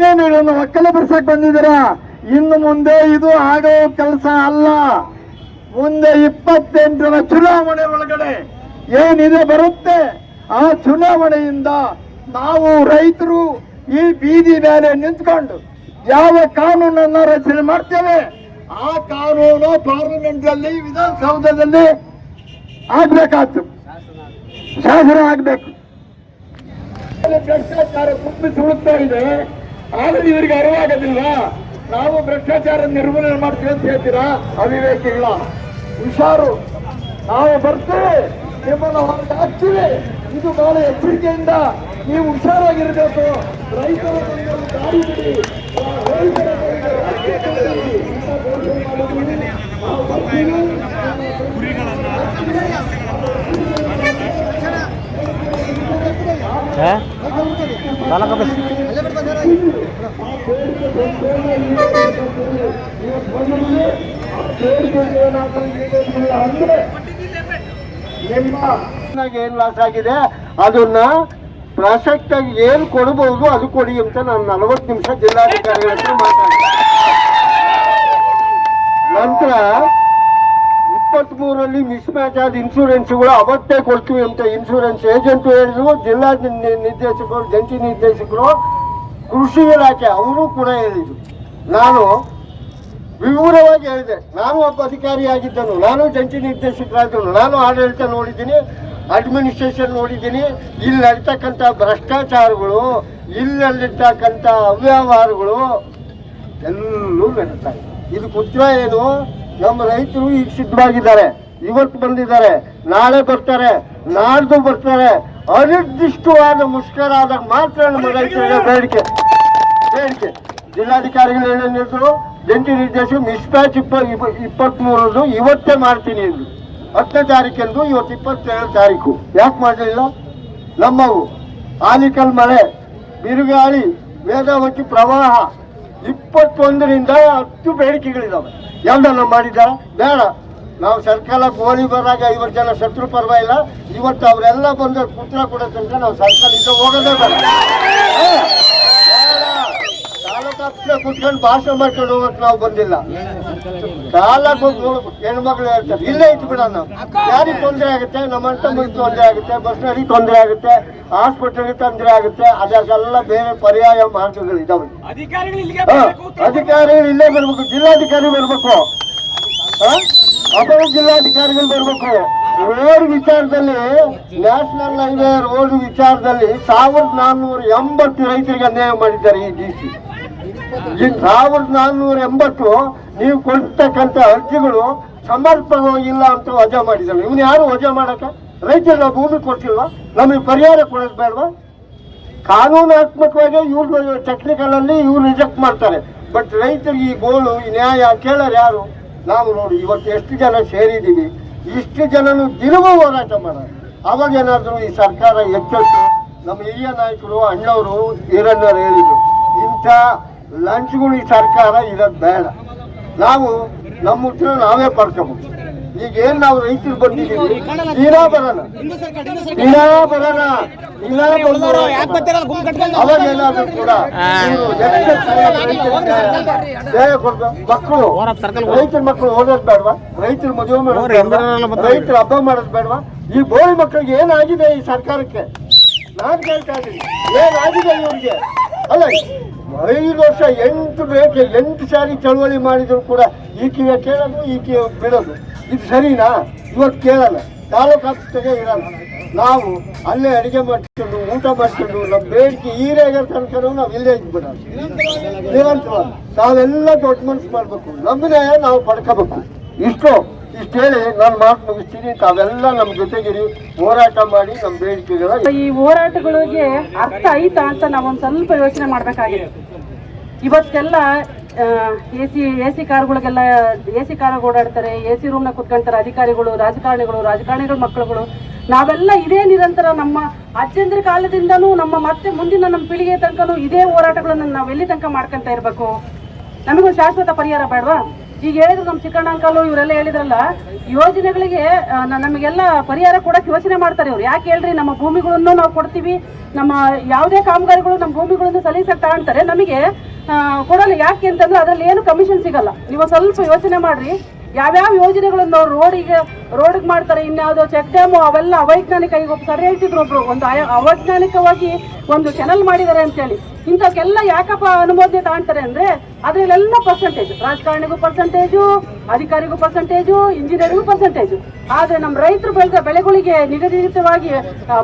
ನೀರನ್ನು ಒಕ್ಕಲೆ ಬರ್ಸಕ್ ಬಂದಿದ್ದೀರ? ಇನ್ನು ಮುಂದೆ ಇದು ಆಗೋ ಕೆಲಸ ಅಲ್ಲ. ಮುಂದೆ ಇಪ್ಪತ್ತೆಂಟರ ಚುನಾವಣೆ ಒಳಗಡೆ ಏನಿದೆ ಬರುತ್ತೆ? ಆ ಚುನಾವಣೆಯಿಂದ ನಾವು ರೈತರು ಈ ಬೀದಿ ಮೇಲೆ ನಿಂತ್ಕೊಂಡು ಯಾವ ಕಾನೂನನ್ನ ರಚನೆ ಮಾಡ್ತೇವೆ? ಆ ಕಾನೂನು ಪಾರ್ಲಿಮೆಂಟ್ ಅಲ್ಲಿ ವಿಧಾನಸೌಧದಲ್ಲಿ ಆಗ್ಬೇಕಾಯ್ತು ಶಾಸನ ಆಗ್ಬೇಕು. ಭ್ರಷ್ಟಾಚಾರ ಉಳುತ್ತಾ ಇದೆ. ಆದ್ರೆ ಇವರಿಗೆ ಅರಿವಾಗೋದಿಲ್ವಾ ನಾವು ಭ್ರಷ್ಟಾಚಾರ ನಿರ್ಮೂಲನೆ ಮಾಡ್ತೀವಿ ಅಂತ ಹೇಳ್ತೀರಾ? ಇಲ್ಲ. ಹುಷಾರು. ನಾವು ಬರ್ತೇವೆ. ನಿಮ್ಮನ್ನು ಹೊರಗೆ ಹಾಕ್ತೀವಿ. ಇದು ಬಹಳ ಎಚ್ಚರಿಕೆಯಿಂದ ನೀವು ಹುಷಾರಾಗಿರ್ಬೇಕು. ರೈತರ ಬಿಡಿ. ಏನ್ ಲಾಸ್ ಆಗಿದೆ? ಅದನ್ನ ಪ್ರಸಕ್ತಾಗಿ ಏನ್ ಕೊಡಬಹುದು ಅದು ಕೊಡಿ ಅಂತ ನಾನು ನಲವತ್ತು ನಿಮಿಷ ಜಿಲ್ಲಾಧಿಕಾರಿಗಳ ಹತ್ರ ನಂತರ ಮೂರಲ್ಲಿ ಮಿಸ್ ಮ್ಯಾಚ್ ಆದ ಇನ್ಶೂರೆನ್ಸ್ಗಳು ಅವತ್ತೇ ಕೊಡ್ತೀವಿ ಅಂತ ಇನ್ಶೂರೆನ್ಸ್ ಏಜೆಂಟ್ ಹೇಳಿದ್ರು ಜಿಲ್ಲಾ ನಿರ್ದೇಶಕರು, ಜಂಟಿ ನಿರ್ದೇಶಕರು, ಕೃಷಿ ಇಲಾಖೆ ಅವರು ಕೂಡ ಹೇಳಿದ್ರು. ನಾನು ವಿವರವಾಗಿ ಹೇಳಿದೆ. ನಾನು ಒಬ್ಬ ಅಧಿಕಾರಿಯಾಗಿದ್ದನು ನಾನು ಜಂಟಿ ನಿರ್ದೇಶಕರಾದನು ನಾನು ಆಡಳಿತ ನೋಡಿದ್ದೀನಿ ಅಡ್ಮಿನಿಸ್ಟ್ರೇಷನ್ ನೋಡಿದ್ದೀನಿ. ಇಲ್ಲಿ ನಡೀತಕ್ಕಂಥ ಭ್ರಷ್ಟಾಚಾರಗಳು ಇಲ್ಲಿರ್ತಕ್ಕಂಥ ಅವ್ಯವಹಾರಗಳು ಎಲ್ಲೂ ನಡೀತಾ ಇದೆ ಇದು ಕುತ್ರ ಏನು? ನಮ್ಮ ರೈತರು ಈಗ ಸಿದ್ಧವಾಗಿದ್ದಾರೆ. ಇವತ್ತು ಬಂದಿದ್ದಾರೆ, ನಾಳೆ ಬರ್ತಾರೆ, ನಾಡ್ದು ಬರ್ತಾರೆ. ಅನಿರ್ದಿಷ್ಟವಾದ ಮುಷ್ಕರ ಆದಾಗ ಮಾತ್ರ ನಮ್ಮ ರೈತರಿಗೆ ಬೇಡಿಕೆ. ಬೇಡಿಕೆ. ಜಿಲ್ಲಾಧಿಕಾರಿಗಳು ಏನೇನಿದ್ರು ಜಂಟಿ ನಿರ್ದೇಶಕ ಮಿಸ್ಪ್ಯಾಚ್ ಇಪ್ಪ ಇಪ್ಪತ್ತ್ ಮೂರದು ಇವತ್ತೇ ಮಾಡ್ತೀನಿ ಎಂದು ಹತ್ತನೇ ತಾರೀಕೆಂದು ಇವತ್ತು ಇಪ್ಪತ್ತೇಳು ತಾರೀಕು. ಯಾಕೆ ಮಾಡಲಿಲ್ಲ ನಮ್ಮವು, ಆಲಿಕಲ್ ಮಳೆ, ಬಿರುಗಾಳಿ ವೇದಾವತಿ ಪ್ರವಾಹ, ಇಪ್ಪತ್ತೊಂದರಿಂದ ಹತ್ತು ಬೇಡಿಕೆಗಳಿದಾವೆ. ಎಲ್ಲದನ್ನ ಮಾಡಿದ್ದಾರ? ಬೇಡ. ನಾವು ಸರ್ಕಾರ ಗೋಲಿ ಬರಾಗ ಐವತ್ತು ಜನ ಶತ್ರು ಪರವಾಗಿಲ್ಲ ಇವತ್ತು ಅವರೆಲ್ಲ ಬಂದ ಪುತ್ರ ಕೊಡೋ ತನಕ ನಾವು ಸರ್ಕಾರದಿಂದ ಹೋಗೋದೇ ಬೇಡ ಹಾ. ಬೇಡ. ತಾಲೂಕು ಆಫೀಸ್ನಾಗ ಕುತ್ಕೊಂಡು ಭಾಷಣ ಮಾಡ್ಕೊಂಡು ಹೋಗಕ್ ನಾವು ಬಂದಿಲ್ಲ ಕಾಲಕ್ಕೆ ಹೆಣ್ಮಕ್ಳು ಹೇಳ್ತಾರೆ ಇಲ್ಲೇ ಇತ್ತು ಬಿಡ ನಾವು ಯಾರಿಗೆ ತೊಂದರೆ ಆಗುತ್ತೆ ನಮ್ಮ ಅಣ್ಣ ತೊಂದರೆ ಆಗುತ್ತೆ ಬಸ್ನರಿಗೆ ತೊಂದರೆ ಆಗುತ್ತೆ ಹಾಸ್ಪಿಟಲ್ಗೆ ತೊಂದರೆ ಆಗುತ್ತೆ ಅದಕ್ಕೆಲ್ಲ ಬೇರೆ ಪರ್ಯಾಯ ಮಾರ್ಗಗಳು ಇದಾವೆ ಅಧಿಕಾರಿಗಳು ಇಲ್ಲೇ ಬರ್ಬೇಕು ಜಿಲ್ಲಾಧಿಕಾರಿ ಬರ್ಬೇಕು? ಅಪರ ಜಿಲ್ಲಾಧಿಕಾರಿಗಳು ಬರಬೇಕು. ರೋಡ್ ವಿಚಾರದಲ್ಲಿ ನ್ಯಾಷನಲ್ ಹೈವೇ ರೋಡ್ ವಿಚಾರದಲ್ಲಿ ಸಾವಿರದ ನಾನ್ನೂರ ಎಂಬತ್ತು ರೈತರಿಗೆ ಅನ್ಯಾಯ ಮಾಡಿದ್ದಾರೆ ಈ ಡಿ ಸಿ. ಈ ಸಾವಿರದ ನಾನ್ನೂರ ಎಂಬತ್ತು ನೀವು ಕೊಡ್ತಕ್ಕಂಥ ಅರ್ಜಿಗಳು ಸಮರ್ಪಕವಾಗಿಲ್ಲ ಅಂತ ವಜಾ ಮಾಡಿದ್ದಾರೆ. ಇವನು ಯಾರು ವಜಾ ಮಾಡಕ ರೈತರು ನಾವು ಭೂಮಿ ಕೊಡ್ತಿಲ್ವಾ ನಮಗೆ ಪರಿಹಾರ ಕೊಡೋದು ಕಾನೂನಾತ್ಮಕವಾಗಿ ಇವ್ರು ಟೆಕ್ನಿಕಲಲ್ಲಿ ಇವ್ರು ರಿಜೆಕ್ಟ್ ಮಾಡ್ತಾರೆ. ಬಟ್ ರೈತರಿಗೆ ಈ ಗೋಳು, ಈ ನ್ಯಾಯ ಕೇಳೋರು ಯಾರು? ನಾವು ನೋಡಿ, ಇವತ್ತು ಎಷ್ಟು ಜನ ಸೇರಿದ್ದೀವಿ ಇಷ್ಟು ಜನನು ದಿನವೂ ಹೋರಾಟ ಮಾಡೋಣ ಅವಾಗ ಏನಾದರೂ ಈ ಸರ್ಕಾರ ಎಚ್ಚೆತ್ತು? ನಮ್ಮ ಹಿರಿಯ ನಾಯಕರು, ಅಣ್ಣವರು ಹಿರಣ್ಣರು ಹೇಳಿದ್ರು, ಇಂಥ ಲಂಚ್ಗಳು ಈ ಸರ್ಕಾರ ಇರೋದು ಬೇಡ. ನಾವು ನಮ್ಮ ಉತ್ತರ ನಾವೇ ಪಡ್ಕೋಬೇಕು. ಈಗ ಏನ್ ನಾವು ರೈತರು ಬಂದಿದ್ದೀವಿ ಬರೋಣ ದಿನ ಬರೋಣ ಅವಾಗ ಏನಾದ್ರು ಕೂಡ. ಮಕ್ಕಳು ರೈತರ ಮಕ್ಕಳು ಓದೋದ್ ಬೇಡವಾ? ರೈತರ ಮದುವೆ ಮಾಡೋದು? ರೈತರ ಹಬ್ಬ ಮಾಡೋದು ಬೇಡವಾ? ಈ ಬೋಳಿ ಮಕ್ಕಳಿಗೆ ಏನಾಗಿದೆ ಈ ಸರ್ಕಾರಕ್ಕೆ? ನಾನ್ ಕೇಳ್ತಾ ಇದ್ದೀನಿ. ಏನಾಗಿದೆ ಇವ್ರಿಗೆ? ಅಲ್ಲ ಐದು ವರ್ಷ ಎಂಟು ಬೇಕೆ, ಎಂಟು ಸಾರಿ ಚಳವಳಿ ಮಾಡಿದ್ರು ಕೂಡ ಈಕೆಗೆ ಕೇಳೋದು ಈಕೆ ಬಿಡೋದು. ಇದು ಸರಿನಾ? ಇವತ್ತು ಕೇಳಲ್ಲ. ತಾಲೂಕು ಆಸ್ಪತ್ರೆಗೆ ಇರಲ್ಲ. ನಾವು ಅಲ್ಲೇ ಅಡಿಗೆ ಮಾಡಿಸ್ಕೊಂಡು ಊಟ ಮಾಡಿಸ್ಕೊಂಡು ನಮ್ಮ ಬೇಡಿಕೆ ಈರೇಗ ತನಕ ನಾವು ಇಲ್ಲೇ ಇದ್ಬಿಡೋದು. ನಿರಂತರವಾಗಿ. ನಾವೆಲ್ಲ ದೊಡ್ಡ ಮನಸ್ಸು ಮಾಡಬೇಕು. ನಮ್ಮನ್ನೇ ನಾವು ಪಡ್ಕೋಬೇಕು. ಇಷ್ಟು? ಇಷ್ಟು ಹೇಳಿ ನಾನು ಮಾತು ಮುಗಿಸ್ತೀನಿ. ತಾವೆಲ್ಲ ನಮ್ಮ ಜೊತೆಗಿರಿ. ಹೋರಾಟ ಮಾಡಿ ನಮ್ಮ ಬೇಡಿಕೆಗಳ ಈ ಹೋರಾಟಗಳಿಗೆ ಅರ್ಥ ಐತಾ ಅಂತ ನಾವೊಂದು ಸ್ವಲ್ಪ ಯೋಚನೆ ಮಾಡ್ಬೇಕಾಗಿದೆ. ಇವತ್ತೆಲ್ಲ ಎ ಸಿ ಎ ಸಿ ಕಾರ್ಗಳಿಗೆಲ್ಲ ಎ ಸಿ ಕಾರಾಗ ಓಡಾಡ್ತಾರೆ ಎ ಸಿ ರೂಮ್ನ ಕುತ್ಕೊಂತಾರೆ ಅಧಿಕಾರಿಗಳು, ರಾಜಕಾರಣಿಗಳು, ರಾಜಕಾರಣಿಗಳ ಮಕ್ಕಳುಗಳು. ನಾವೆಲ್ಲ ಇದೇ ನಿರಂತರ ನಮ್ಮ ಅಜ್ಜಂದ್ರ ಕಾಲದಿಂದನೂ, ನಮ್ಮ ಮತ್ತೆ ಮುಂದಿನ ನಮ್ಮ ಪೀಳಿಗೆ ತನಕನೂ ಇದೇ ಹೋರಾಟಗಳನ್ನು ನಾವು ಎಲ್ಲಿ ತನಕ ಮಾಡ್ಕೊಂತ ಇರಬೇಕು? ನಮಗೂ ಶಾಶ್ವತ ಪರಿಹಾರ ಬೇಡವಾ? ಈಗ ಹೇಳಿದ್ರು ನಮ್ಮ ಚಿಕ್ಕಣ್ಣ ಅಂಕಲು ಇವರೆಲ್ಲ ಹೇಳಿದ್ರಲ್ಲ, ಯೋಜನೆಗಳಿಗೆ ನಮಗೆಲ್ಲ ಪರಿಹಾರ ಕೊಡಕ್ಕೆ ಯೋಚನೆ ಮಾಡ್ತಾರೆ ಇವ್ರು. ಯಾಕೆ ಹೇಳ್ರಿ, ನಮ್ಮ ಭೂಮಿಗಳನ್ನು ನಾವು ಕೊಡ್ತೀವಿ, ನಮ್ಮ ಯಾವುದೇ ಕಾಮಗಾರಿಗಳು ನಮ್ಮ ಭೂಮಿಗಳನ್ನು ಸಲೀಸಾಗಿ ತಗೊಂತಾರೆ. ನಮಗೆ ಕೊಡಲ್ಲ. ಯಾಕೆ ಅಂತಂದ್ರೆ ಅದರಲ್ಲಿ ಏನು ಕಮಿಷನ್ ಸಿಗಲ್ಲ. ನೀವು ಸ್ವಲ್ಪ ಯೋಚನೆ ಮಾಡ್ರಿ. ಯಾವ್ಯಾವ ಯೋಜನೆಗಳನ್ನು ಅವ್ರು ರೋಡಿಗೆ ರೋಡಿಗೆ ಮಾಡ್ತಾರೆ, ಇನ್ಯಾವುದೋ ಚೆಕ್ ಡ್ಯಾಮು, ಅವೆಲ್ಲ ಅವೈಜ್ಞಾನಿಕ, ಈಗ ಸರ್ ಹೇಳ್ತಿದ್ರು ಒಬ್ರು, ಒಂದು ಅವೈಜ್ಞಾನಿಕವಾಗಿ ಒಂದು ಚಾನಲ್ ಮಾಡಿದ್ದಾರೆ ಅಂತೇಳಿ. ಇಂಥಕ್ಕೆಲ್ಲ ಯಾಕಪ್ಪ ಅನುಮೋದನೆ ತಗೊಂತಾರೆ ಅಂದ್ರೆ, ಅದರಲ್ಲೆಲ್ಲ ಪರ್ಸೆಂಟೇಜ್ ರಾಜಕಾರಣಿಗೂ ಪರ್ಸೆಂಟೇಜು ಅಧಿಕಾರಿಗೂ ಪರ್ಸೆಂಟೇಜು ಇಂಜಿನಿಯರಿಗೂ ಪರ್ಸೆಂಟೇಜು ಆದರೆ ನಮ್ಮ ರೈತರು ಬೆಳೆದ ಬೆಳೆಗಳಿಗೆ ನಿಗದಿತವಾಗಿ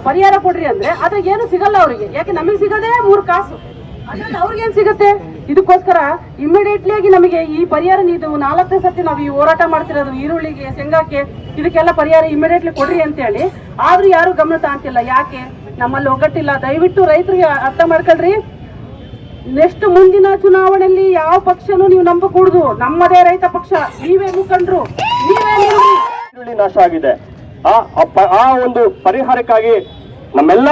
ಪರಿಹಾರ ಕೊಡ್ರಿ ಅಂದ್ರೆ ಅದ್ರಾಗ ಏನು ಸಿಗಲ್ಲ ಅವರಿಗೆ. ಯಾಕೆ, ನಮಗೆ ಸಿಗೋದೇ ಮೂರು ಕಾಸು. ಅದ್ರಲ್ಲಿ ಅವ್ರಿಗೇನು ಸಿಗುತ್ತೆ? ಇದಕ್ಕೋಸ್ಕರ ಇಮಿಡಿಯೇಟ್ಲಿ ಆಗಿ ನಮಗೆ ಈ ಪರಿಹಾರ ನೀವು ನಾಲ್ಕನೇ ಸರ್ತಿ ನಾವು ಈ ಹೋರಾಟ ಮಾಡ್ತಿರೋದು, ಈರುಳ್ಳಿಗೆ, ಶೇಂಗಾಕ್ಕೆ ಇದಕ್ಕೆಲ್ಲ ಪರಿಹಾರ ಇಮಿಡಿಯೇಟ್ಲಿ ಕೊಡ್ರಿ ಅಂತ ಹೇಳಿ ಆದ್ರೂ ಯಾರು ಗಮನ ತಾಂತಿಲ್ಲ. ಯಾಕೆ? ನಮ್ಮಲ್ಲಿ ಒಗ್ಗಟ್ಟಿಲ್ಲ. ದಯವಿಟ್ಟು ರೈತರಿಗೆ ಅರ್ಥ ಮಾಡ್ಕೊಳ್ರಿ. ನೆಕ್ಸ್ಟ್ ಮುಂದಿನ ಚುನಾವಣೆಯಲ್ಲಿ ಯಾವ ಪಕ್ಷನೂ ನೀವು ನಂಬಕೂಡುದು. ನಮ್ಮದೇ ರೈತ ಪಕ್ಷ. ನೀವೇ ಮುಖಂಡ್ರು. ನೀವೇ. ಈರುಳ್ಳಿ ನಾಶ ಆಗಿದೆ. ಆ ಆ ಒಂದು ಪರಿಹಾರಕ್ಕಾಗಿ ನಮ್ಮೆಲ್ಲ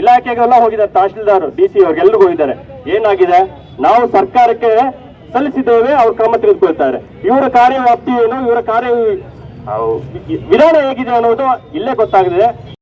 ಇಲಾಖೆಗೆಲ್ಲ ಹೋಗಿದ್ದಾರೆ. ತಹಶೀಲ್ದಾರ್, ಡಿ ಸಿ ಅವ್ರಿಗೆಲ್ಲರಿಗೂ ಹೋಗಿದ್ದಾರೆ. ಏನಾಗಿದೆ? ನಾವು ಸರ್ಕಾರಕ್ಕೆ ಸಲ್ಲಿಸಿದ್ದೇವೆ ಅವ್ರು ಕ್ರಮ ತೆಗೆದುಕೊಳ್ತಾರೆ. ಇವರ ಕಾರ್ಯವ್ಯಾಪ್ತಿ ಏನು ಇವರ ಕಾರ್ಯ ವಿಧಾನ ಹೇಗಿದೆ ಅನ್ನೋದು ಇಲ್ಲೇ ಗೊತ್ತಾಗಿದೆ